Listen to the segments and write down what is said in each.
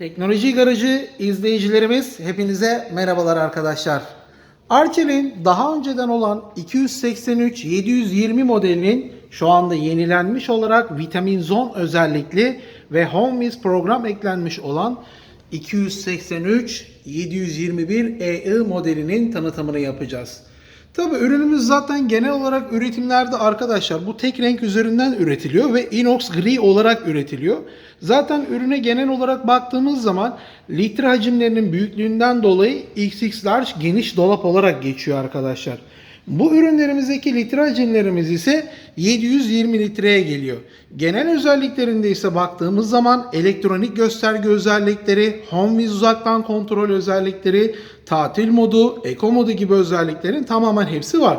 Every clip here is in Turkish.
Teknoloji Garajı izleyicilerimiz hepinize merhabalar arkadaşlar. Arçelik'in daha önceden olan 283-720 modelinin şu anda yenilenmiş olarak vitamin zon özellikli ve HomeWiz program eklenmiş olan 283-721EI modelinin tanıtımını yapacağız. Tabi ürünümüz zaten genel olarak üretimlerde arkadaşlar bu tek renk üzerinden üretiliyor ve inox gri olarak üretiliyor. Zaten ürüne genel olarak baktığımız zaman litre hacimlerinin büyüklüğünden dolayı XX large geniş dolap olarak geçiyor arkadaşlar. Bu ürünlerimizdeki litre hacimlerimiz ise 720 litreye geliyor. Genel özelliklerinde ise baktığımız zaman elektronik gösterge özellikleri, HomeWiz uzaktan kontrol özellikleri, tatil modu, eko modu gibi özelliklerin tamamen hepsi var.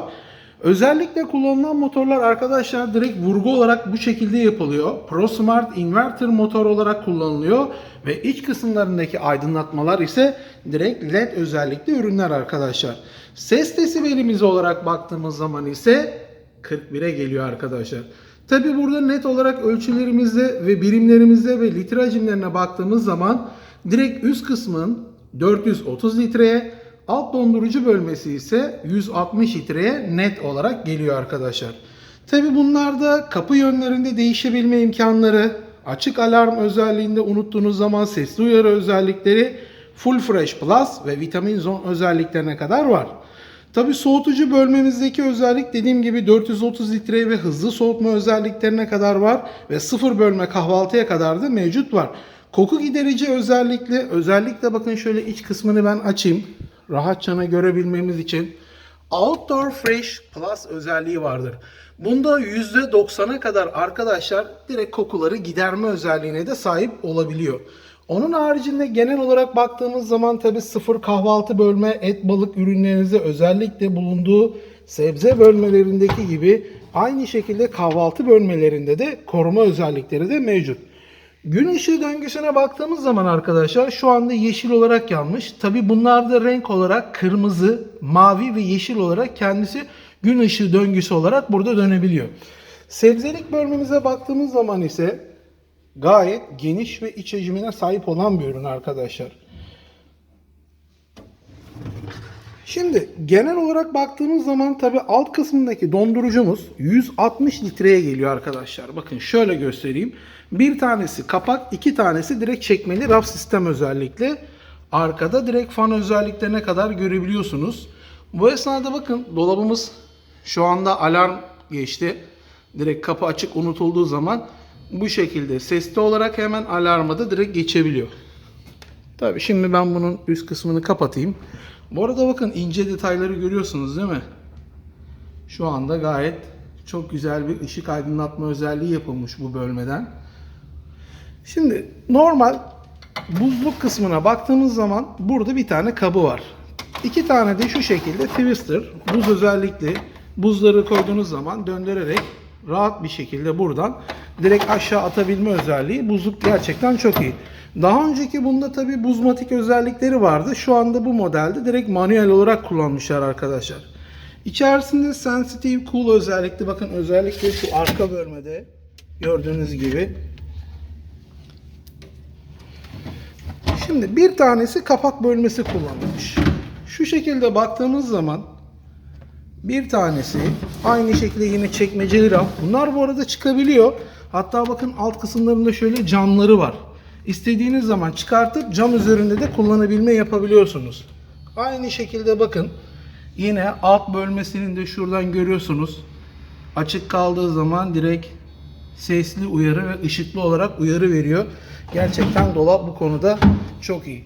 Özellikle kullanılan motorlar arkadaşlar direkt vurgu olarak bu şekilde yapılıyor. ProSmart inverter motor olarak kullanılıyor ve iç kısımlarındaki aydınlatmalar ise direkt LED özellikli ürünler arkadaşlar. Ses desibelimiz olarak baktığımız zaman ise 41'e geliyor arkadaşlar. Tabi burada net olarak ölçülerimizde ve birimlerimizde ve litre baktığımız zaman direkt üst kısmın 430 litreye, alt dondurucu bölmesi ise 160 litreye net olarak geliyor arkadaşlar. Tabi bunlarda kapı yönlerinde değişebilme imkanları, açık alarm özelliğinde unuttuğunuz zaman sesli uyarı özellikleri, Full Fresh Plus ve Vitamin Zone özelliklerine kadar var. Tabi soğutucu bölmemizdeki özellik dediğim gibi 430 litre ve hızlı soğutma özelliklerine kadar var ve sıfır bölme kahvaltıya kadar da mevcut var. Koku giderici özellikle özellikle bakın şöyle iç kısmını ben açayım. Rahatçana görebilmemiz için. Outdoor Fresh Plus özelliği vardır. Bunda %90'a kadar arkadaşlar direkt kokuları giderme özelliğine de sahip olabiliyor. Onun haricinde genel olarak baktığımız zaman tabi sıfır kahvaltı bölme et balık ürünlerinizde özellikle bulunduğu sebze bölmelerindeki gibi aynı şekilde kahvaltı bölmelerinde de koruma özellikleri de mevcut. Gün ışığı döngüsüne baktığımız zaman arkadaşlar şu anda yeşil olarak yanmış. Tabi bunlar da renk olarak kırmızı, mavi ve yeşil olarak kendisi gün ışığı döngüsü olarak burada dönebiliyor. Sebzelik bölmemize baktığımız zaman ise gayet geniş ve iç hacmine sahip olan bir ürün arkadaşlar. Şimdi genel olarak baktığımız zaman tabi alt kısmındaki dondurucumuz 160 litreye geliyor arkadaşlar. Bakın şöyle göstereyim. Bir tanesi kapak, iki tanesi direkt çekmeli raf sistem özellikle. Arkada direkt fan özelliklerine kadar görebiliyorsunuz. Bu esnada bakın dolabımız şu anda alarm geçti. Direkt kapı açık unutulduğu zaman bu şekilde sesli olarak hemen alarma da direkt geçebiliyor. Tabi şimdi ben bunun üst kısmını kapatayım. Bu arada bakın ince detayları görüyorsunuz değil mi? Şu anda gayet çok güzel bir ışık aydınlatma özelliği yapılmış bu bölmeden. Şimdi normal buzluk kısmına baktığımız zaman burada bir tane kabı var. İki tane de şu şekilde twister buz özellikli buzları koyduğunuz zaman döndürerek rahat bir şekilde buradan direkt aşağı atabilme özelliği buzluk gerçekten çok iyi. Daha önceki bunda tabi buzmatik özellikleri vardı. Şu anda bu modelde direkt manuel olarak kullanmışlar arkadaşlar. İçerisinde sensitive cool özellikli bakın özellikle şu arka bölmede gördüğünüz gibi. Şimdi bir tanesi kapak bölmesi kullanılmış. Şu şekilde baktığımız zaman bir tanesi aynı şekilde yine çekmeceli raf. Bunlar bu arada çıkabiliyor. Hatta bakın alt kısımlarında şöyle camları var. İstediğiniz zaman çıkartıp cam üzerinde de kullanabilme yapabiliyorsunuz. Aynı şekilde bakın yine alt bölmesinin de şuradan görüyorsunuz. Açık kaldığı zaman direkt sesli uyarı ve ışıklı olarak uyarı veriyor. Gerçekten dolap bu konuda çok iyi.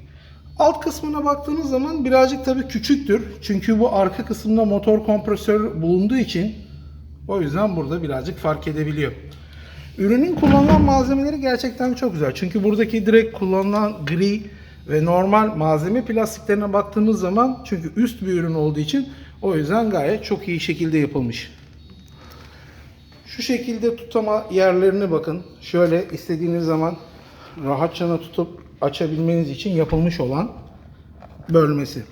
Alt kısmına baktığınız zaman birazcık tabii küçüktür. Çünkü bu arka kısımda motor kompresör bulunduğu için o yüzden burada birazcık fark edebiliyor. Ürünün kullanılan malzemeleri gerçekten çok güzel. Çünkü buradaki direkt kullanılan gri ve normal malzeme plastiklerine baktığımız zaman çünkü üst bir ürün olduğu için o yüzden gayet çok iyi şekilde yapılmış. Şu şekilde tutama yerlerine bakın. Şöyle istediğiniz zaman rahatça tutup açabilmeniz için yapılmış olan bölmesi.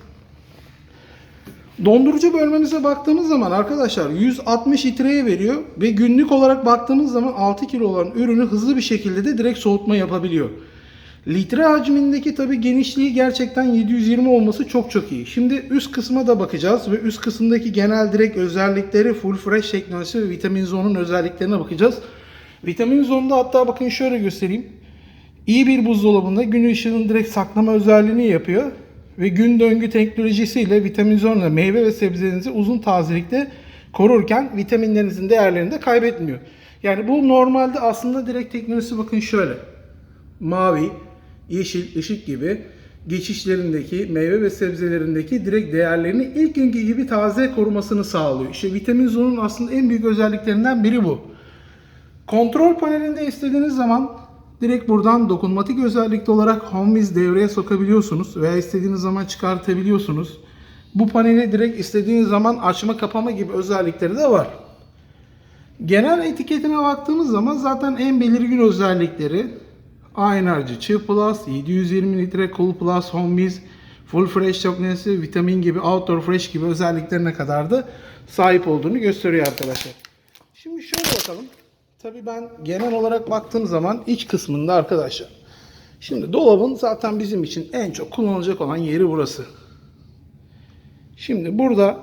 Dondurucu bölmemize baktığımız zaman arkadaşlar 160 litreye veriyor ve günlük olarak baktığımız zaman 6 kilo olan ürünü hızlı bir şekilde de direkt soğutma yapabiliyor. Litre hacmindeki tabi genişliği gerçekten 720 olması çok çok iyi. Şimdi üst kısma da bakacağız ve üst kısımdaki genel direkt özellikleri full fresh teknolojisi ve vitamin zonun özelliklerine bakacağız. Vitamin zonda hatta bakın şöyle göstereyim. İyi bir buzdolabında gün ışığının direkt saklama özelliğini yapıyor ve gün döngü teknolojisiyle vitamin zonla meyve ve sebzelerinizi uzun tazelikte korurken vitaminlerinizin değerlerini de kaybetmiyor. Yani bu normalde aslında direkt teknolojisi bakın şöyle. Mavi, yeşil, ışık gibi geçişlerindeki meyve ve sebzelerindeki direkt değerlerini ilk günkü gibi taze korumasını sağlıyor. İşte vitamin zonun aslında en büyük özelliklerinden biri bu. Kontrol panelinde istediğiniz zaman direkt buradan dokunmatik özellikli olarak HomeWiz devreye sokabiliyorsunuz veya istediğiniz zaman çıkartabiliyorsunuz. Bu paneli direkt istediğiniz zaman açma kapama gibi özellikleri de var. Genel etiketine baktığımız zaman zaten en belirgin özellikleri Enerji, Chill Plus, 720 litre Cool Plus, HomeWiz, Full Fresh teknolojisi, vitamin gibi, Outdoor Fresh gibi özelliklerine kadar da sahip olduğunu gösteriyor arkadaşlar. Şimdi şöyle bakalım. Tabii ben genel olarak baktığım zaman iç kısmında arkadaşlar. Şimdi dolabın zaten bizim için en çok kullanılacak olan yeri burası. Şimdi burada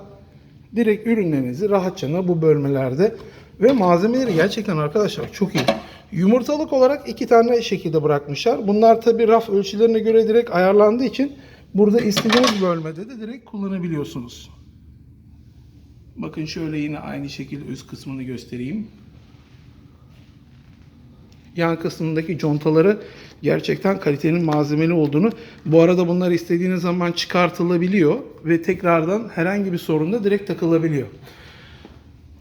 direkt ürünlerinizi rahatça bu bölmelerde ve malzemeleri gerçekten arkadaşlar çok iyi. Yumurtalık olarak iki tane şekilde bırakmışlar. Bunlar tabi raf ölçülerine göre direkt ayarlandığı için burada istediğiniz bölmede de direkt kullanabiliyorsunuz. Bakın şöyle yine aynı şekilde üst kısmını göstereyim. Yan kısmındaki contaları gerçekten kalitenin malzemeli olduğunu. Bu arada bunlar istediğiniz zaman çıkartılabiliyor ve tekrardan herhangi bir sorunda direkt takılabiliyor.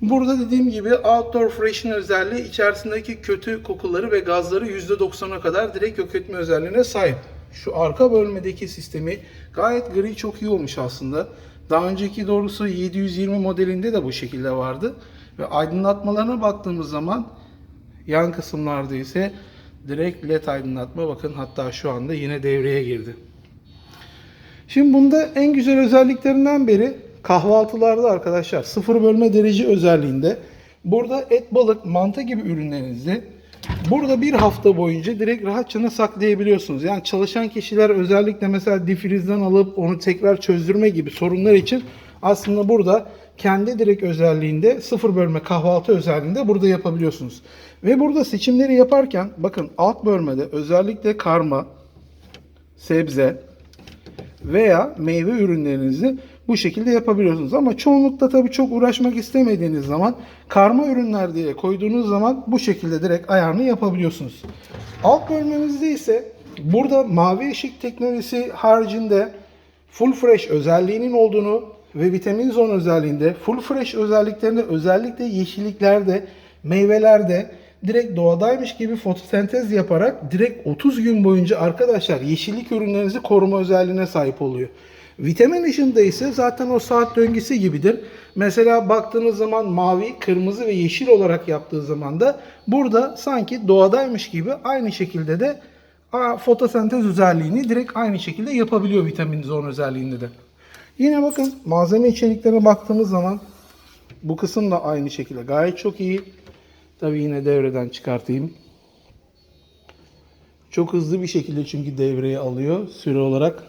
Burada dediğim gibi Outdoor Freshen özelliği içerisindeki kötü kokuları ve gazları %90'a kadar direkt yok etme özelliğine sahip. Şu arka bölmedeki sistemi gayet gri çok iyi olmuş aslında. Daha önceki doğrusu 720 modelinde de bu şekilde vardı. Ve aydınlatmalarına baktığımız zaman yan kısımlarda ise direkt led aydınlatma bakın hatta şu anda yine devreye girdi. Şimdi bunda en güzel özelliklerinden biri kahvaltılarda arkadaşlar sıfır bölme derece özelliğinde burada et, balık, mantı gibi ürünlerinizi burada bir hafta boyunca direkt rahatça saklayabiliyorsunuz. Yani çalışan kişiler özellikle mesela difrizden alıp onu tekrar çözdürme gibi sorunlar için aslında burada kendi direkt özelliğinde sıfır bölme kahvaltı özelliğinde burada yapabiliyorsunuz. Ve burada seçimleri yaparken bakın alt bölmede özellikle karma, sebze veya meyve ürünlerinizi bu şekilde yapabiliyorsunuz. Ama çoğunlukla tabii çok uğraşmak istemediğiniz zaman karma ürünler diye koyduğunuz zaman bu şekilde direkt ayarını yapabiliyorsunuz. Alt bölmemizde ise burada mavi ışık teknolojisi haricinde full fresh özelliğinin olduğunu ve vitamin zone özelliğinde full fresh özelliklerinde özellikle yeşilliklerde, meyvelerde direkt doğadaymış gibi fotosentez yaparak direkt 30 gün boyunca arkadaşlar yeşillik ürünlerinizi koruma özelliğine sahip oluyor. Vitamin ışığında ise zaten o saat döngüsü gibidir. Mesela baktığınız zaman mavi, kırmızı ve yeşil olarak yaptığı zaman da burada sanki doğadaymış gibi aynı şekilde de fotosentez özelliğini direkt aynı şekilde yapabiliyor vitamin zone özelliğinde de. Yine bakın malzeme içeriklerine baktığımız zaman bu kısım da aynı şekilde gayet çok iyi. Tabi yine devreden çıkartayım. Çok hızlı bir şekilde çünkü devreye alıyor süre olarak.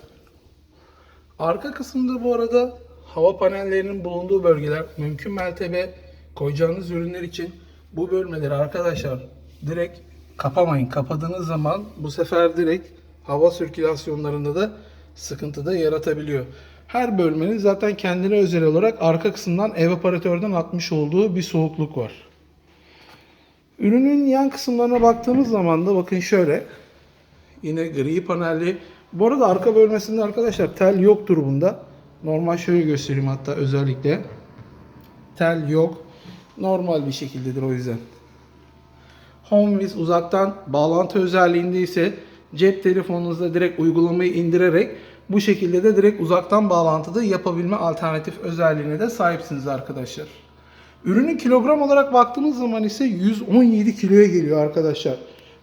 Arka kısımda bu arada hava panellerinin bulunduğu bölgeler mümkün mertebe koyacağınız ürünler için bu bölmeleri arkadaşlar direkt kapamayın. Kapadığınız zaman bu sefer direkt hava sirkülasyonlarında da sıkıntı da yaratabiliyor. Her bölmenin zaten kendine özel olarak arka kısımdan evaporatörden atmış olduğu bir soğukluk var. Ürünün yan kısımlarına baktığımız zaman da bakın şöyle. Yine gri panelli. Bu arada arka bölmesinde arkadaşlar tel yoktur bunda. Normal şöyle göstereyim hatta özellikle. Tel yok. Normal bir şekildedir o yüzden. HomeWiz uzaktan bağlantı özelliğinde ise cep telefonunuzda direkt uygulamayı indirerek bu şekilde de direkt uzaktan bağlantıda yapabilme alternatif özelliğine de sahipsiniz arkadaşlar. Ürünün kilogram olarak baktığımız zaman ise 117 kiloya geliyor arkadaşlar.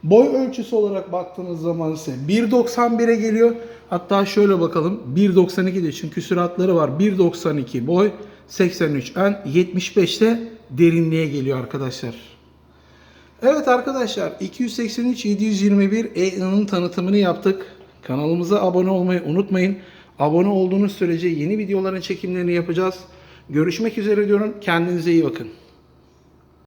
Boy ölçüsü olarak baktığınız zaman ise 1.91'e geliyor. Hatta şöyle bakalım 1.92'de çünkü süratleri var. 1.92 boy 83 en 75'te derinliğe geliyor arkadaşlar. Evet arkadaşlar 283 721 EI'nin tanıtımını yaptık. Kanalımıza abone olmayı unutmayın. Abone olduğunuz sürece yeni videoların çekimlerini yapacağız. Görüşmek üzere diyorum. Kendinize iyi bakın.